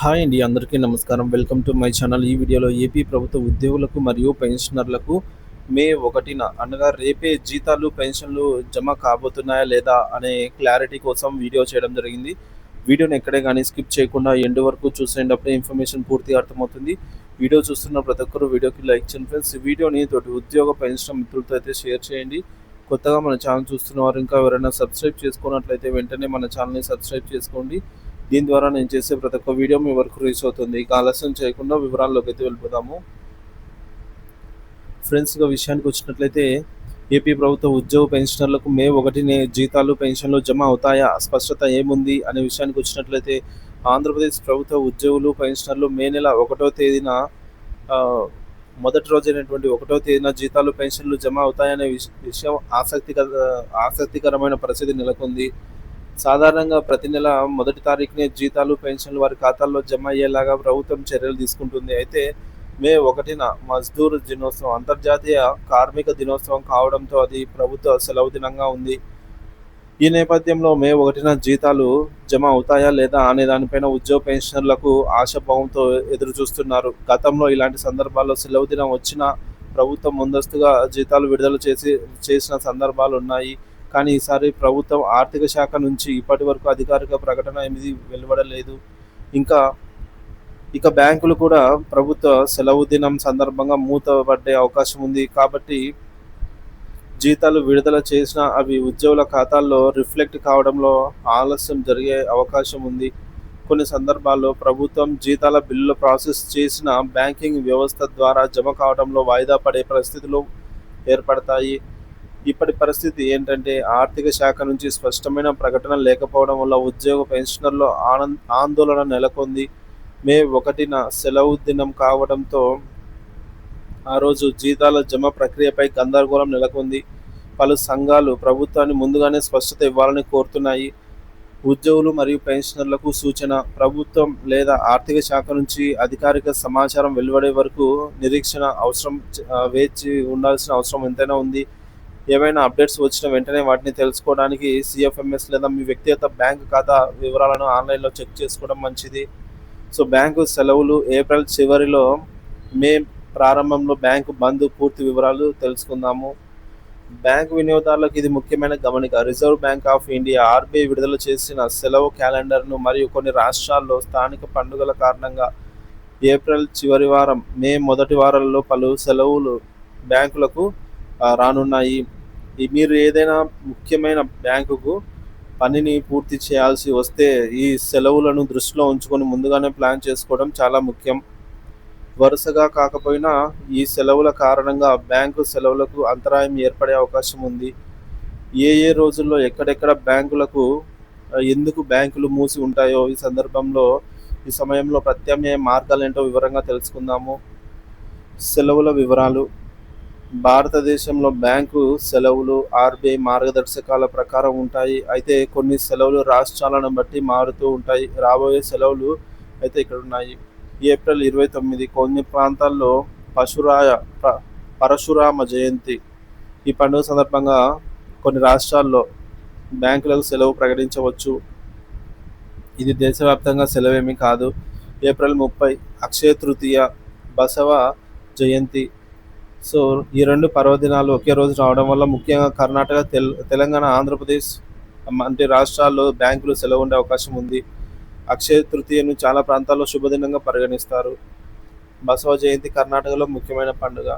Hi అండి అందరికీ నమస్కారం. Welcome to my channel. ఈ వీడియోలో ఏపీ ప్రభుత్వ ఉద్యోగులకు మరియు పెన్షనర్లకు మే ఒకటిన అనగా రేపే జీతాలు పెన్షన్లు జమ కాబోతున్నాయా లేదా అనే క్లారిటీ కోసం వీడియో చేయడం జరిగింది. వీడియోని ఎక్కడే కానీ స్కిప్ చేయకుండా ఎండ్ వరకు చూసేటప్పుడే ఇన్ఫర్మేషన్ పూర్తిగా అర్థమవుతుంది. వీడియో చూస్తున్న ప్రతి ఒక్కరు వీడియోకి లైక్ చేయండి ఫ్రెండ్స్. వీడియోని తోటి ఉద్యోగ పెన్షన్ మిత్రులతో అయితే షేర్ చేయండి. కొత్తగా మన ఛానల్ చూస్తున్న వారు ఇంకా ఎవరైనా సబ్స్క్రైబ్ చేసుకున్నట్లయితే వెంటనే మన ఛానల్ని సబ్స్క్రైబ్ చేసుకోండి. దీని ద్వారా నేను చేసే ప్రతి ఒక్క వీడియో మీ వరకు రీచ్ అవుతుంది. ఇక ఆలస్యం చేయకుండా వివరాల్లోకి అయితే వెళ్ళిపోదాము. ఫ్రెండ్స్గా విషయానికి వచ్చినట్లయితే ఏపీ ప్రభుత్వ ఉద్యోగ పెన్షనర్లకు మే ఒకటినే జీతాలు పెన్షన్లు జమ అవుతాయా? స్పష్టత ఏముంది? అనే విషయానికి వచ్చినట్లయితే ఆంధ్రప్రదేశ్ ప్రభుత్వ ఉద్యోగులు పెన్షనర్లు మే నెల ఒకటో తేదీన మొదటి రోజైనటువంటి ఒకటో తేదీన జీతాలు పెన్షన్లు జమ అవుతాయనే విషయం ఆసక్తికర ఆసక్తికరమైన పరిస్థితి నెలకొంది. సాధారణంగా ప్రతి నెల మొదటి తారీఖునే జీతాలు పెన్షన్లు వారి ఖాతాల్లో జమ అయ్యేలాగా ప్రభుత్వం చర్యలు తీసుకుంటుంది. అయితే మే ఒకటిన మజ్దూర్ దినోత్సవం అంతర్జాతీయ కార్మిక దినోత్సవం కావడంతో అది ప్రభుత్వ సెలవు దినంగా ఉంది. ఈ నేపథ్యంలో మే ఒకటిన జీతాలు జమ అవుతాయా లేదా అనే దానిపైన ఉద్యోగ పెన్షనర్లకు ఆశాభావంతో ఎదురు చూస్తున్నారు గతంలో ఇలాంటి సందర్భాల్లో సెలవు దినం వచ్చినా ప్రభుత్వం ముందస్తుగా జీతాలు విడుదల చేసి చేసిన సందర్భాలు ఉన్నాయి కానీ ఈసారి ప్రభుత్వం ఆర్థిక శాఖ నుంచి ఇప్పటి వరకు అధికారిక ప్రకటన ఏమిది వెలువడలేదు. ఇంకా ఇక బ్యాంకులు కూడా ప్రభుత్వ సెలవు దినం సందర్భంగా మూతపడ్డే అవకాశం ఉంది. కాబట్టి జీతాలు విడుదల చేసిన అవి ఉద్యోగుల ఖాతాల్లో రిఫ్లెక్ట్ కావడంలో ఆలస్యం జరిగే అవకాశం ఉంది. కొన్ని సందర్భాల్లో ప్రభుత్వం జీతాల బిల్లులు ప్రాసెస్ చేసిన బ్యాంకింగ్ వ్యవస్థ ద్వారా జమ కావడంలో వాయిదా పడే పరిస్థితులు ఏర్పడతాయి. ఇప్పటి పరిస్థితి ఏంటంటే ఆర్థిక శాఖ నుంచి స్పష్టమైన ప్రకటన లేకపోవడం వల్ల ఉద్యోగ పెన్షనర్లో ఆనంద్ ఆందోళన నెలకొంది. మే ఒకటిన సెలవు దినం కావడంతో ఆ రోజు జీతాల జమ ప్రక్రియపై గందరగోళం నెలకొంది. పలు సంఘాలు ప్రభుత్వాన్ని ముందుగానే స్పష్టత ఇవ్వాలని కోరుతున్నాయి. ఉద్యోగులు మరియు పెన్షనర్లకు సూచన ప్రభుత్వం లేదా ఆర్థిక శాఖ నుంచి అధికారిక సమాచారం వెలువడే వరకు నిరీక్షణ అవసరం వేచి ఉండాల్సిన అవసరం ఎంతైనా ఉంది. ఏవైనా అప్డేట్స్ వచ్చిన వెంటనే వాటిని తెలుసుకోవడానికి సిఎఫ్ఎంఎస్ లేదా మీ వ్యక్తిగత బ్యాంక్ ఖాతా వివరాలను ఆన్లైన్లో చెక్ చేసుకోవడం మంచిది. సో బ్యాంకు సెలవులు ఏప్రిల్ చివరిలో మే ప్రారంభంలో బ్యాంకు బంద్ పూర్తి వివరాలు తెలుసుకుందాము. బ్యాంకు వినియోగదారులకు ఇది ముఖ్యమైన గమనిక. Reserve bank of India RBI విడుదల చేసిన సెలవు క్యాలెండర్ను మరియు కొన్ని రాష్ట్రాల్లో స్థానిక పండుగల కారణంగా ఏప్రిల్ చివరి వారం మే మొదటి వారంలో పలు సెలవులు బ్యాంకులకు రానున్నాయి మీరు ఏదైనా ముఖ్యమైన బ్యాంకుకు పనిని పూర్తి చేయాల్సి వస్తే ఈ సెలవులను దృష్టిలో ఉంచుకొని ముందుగానే ప్లాన్ చేసుకోవడం చాలా ముఖ్యం. వరుసగా కాకపోయినా ఈ సెలవుల కారణంగా బ్యాంకు సెలవులకు అంతరాయం ఏర్పడే అవకాశం ఉంది. ఏ ఏ రోజుల్లో ఎక్కడెక్కడ బ్యాంకులకు ఎందుకు బ్యాంకులు మూసి ఉంటాయో ఈ సందర్భంలో ఈ సమయంలో ప్రత్యామ్నాయ మార్గాలు ఏంటో వివరంగా తెలుసుకుందాము. సెలవుల వివరాలు. భారతదేశంలో బ్యాంకు సెలవులు ఆర్బీఐ మార్గదర్శకాల ప్రకారం ఉంటాయి. అయితే కొన్ని సెలవులు రాష్ట్రాలను బట్టి మారుతూ ఉంటాయి. రాబోయే సెలవులు అయితే ఇక్కడ ఉన్నాయి. ఏప్రిల్ ఇరవై తొమ్మిది కొన్ని ప్రాంతాల్లో పశురాయ ప- పరశురామ జయంతి. ఈ పండుగ సందర్భంగా కొన్ని రాష్ట్రాల్లో బ్యాంకులకు సెలవు ప్రకటించవచ్చు. ఇది దేశవ్యాప్తంగా సెలవేమీ కాదు. ఏప్రిల్ ముప్పై అక్షయ తృతీయ బసవ జయంతి. సో ఈ రెండు పర్వదినాలు ఒకే రోజు రావడం వల్ల ముఖ్యంగా కర్ణాటక తెల్ తెలంగాణ ఆంధ్రప్రదేశ్ అంటే రాష్ట్రాల్లో బ్యాంకులు సెలవు ఉండే అవకాశం ఉంది. అక్షయ తృతీయను చాలా ప్రాంతాల్లో శుభదినంగా పరిగణిస్తారు. బసవ జయంతి కర్ణాటకలో ముఖ్యమైన పండుగ.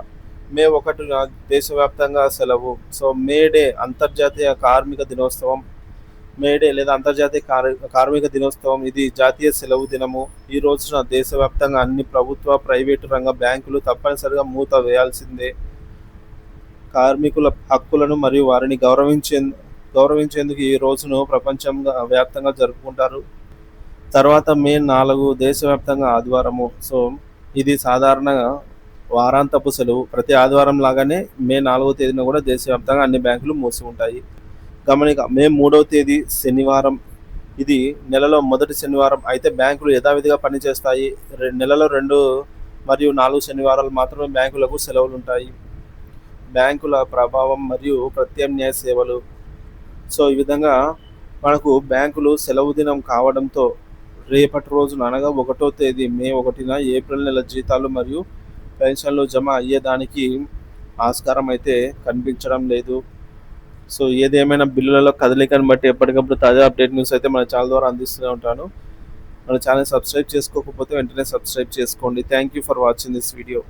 మే ఒకటి దేశవ్యాప్తంగా సెలవు. సో మే డే అంతర్జాతీయ కార్మిక దినోత్సవం. మేడే లేదా అంతర్జాతీయ కార్మిక దినోత్సవం ఇది జాతీయ సెలవు దినము. ఈ రోజున దేశవ్యాప్తంగా అన్ని ప్రభుత్వ ప్రైవేటు రంగ బ్యాంకులు తప్పనిసరిగా మూత వేయాల్సిందే. కార్మికుల హక్కులను మరియు వారిని గౌరవించే గౌరవించేందుకు ఈ రోజును ప్రపంచంగా వ్యాప్తంగా జరుపుకుంటారు. తర్వాత మే నాలుగు దేశవ్యాప్తంగా ఆదివారము. సో ఇది సాధారణంగా వారాంతపు సెలవు. ప్రతి ఆదివారం లాగానే మే నాలుగో తేదీన కూడా దేశవ్యాప్తంగా అన్ని బ్యాంకులు మూసి ఉంటాయి. గమనిక మే మూడవ తేదీ శనివారం. ఇది నెలలో మొదటి శనివారం. అయితే బ్యాంకులు యథావిధిగా పనిచేస్తాయి. రె- నెలలో రెండు మరియు నాలుగు శనివారాలు మాత్రమే బ్యాంకులకు సెలవులు ఉంటాయి బ్యాంకుల ప్రభావం మరియు ప్రత్యామ్నాయ సేవలు. సో ఈ విధంగా మనకు బ్యాంకులు సెలవు దినం కావడంతో రేపటి రోజున అనగా ఒకటో తేదీ మే ఒకటిన ఏప్రిల్ నెల జీతాలు మరియు పెన్షన్లు జమ అయ్యేదానికి ఆస్కారం అయితే కనిపించడం లేదు. సో ఏదేమైనా బిల్లులలో కదలికను బట్టి ఎప్పటికప్పుడు తాజా అప్డేట్ న్యూస్ అయితే మన ఛానల్ ద్వారా అందిస్తూనే ఉంటాను. మన ఛానల్ సబ్స్క్రైబ్ చేసుకోకపోతే వెంటనే సబ్స్క్రైబ్ చేసుకోండి. Thank you for watching this video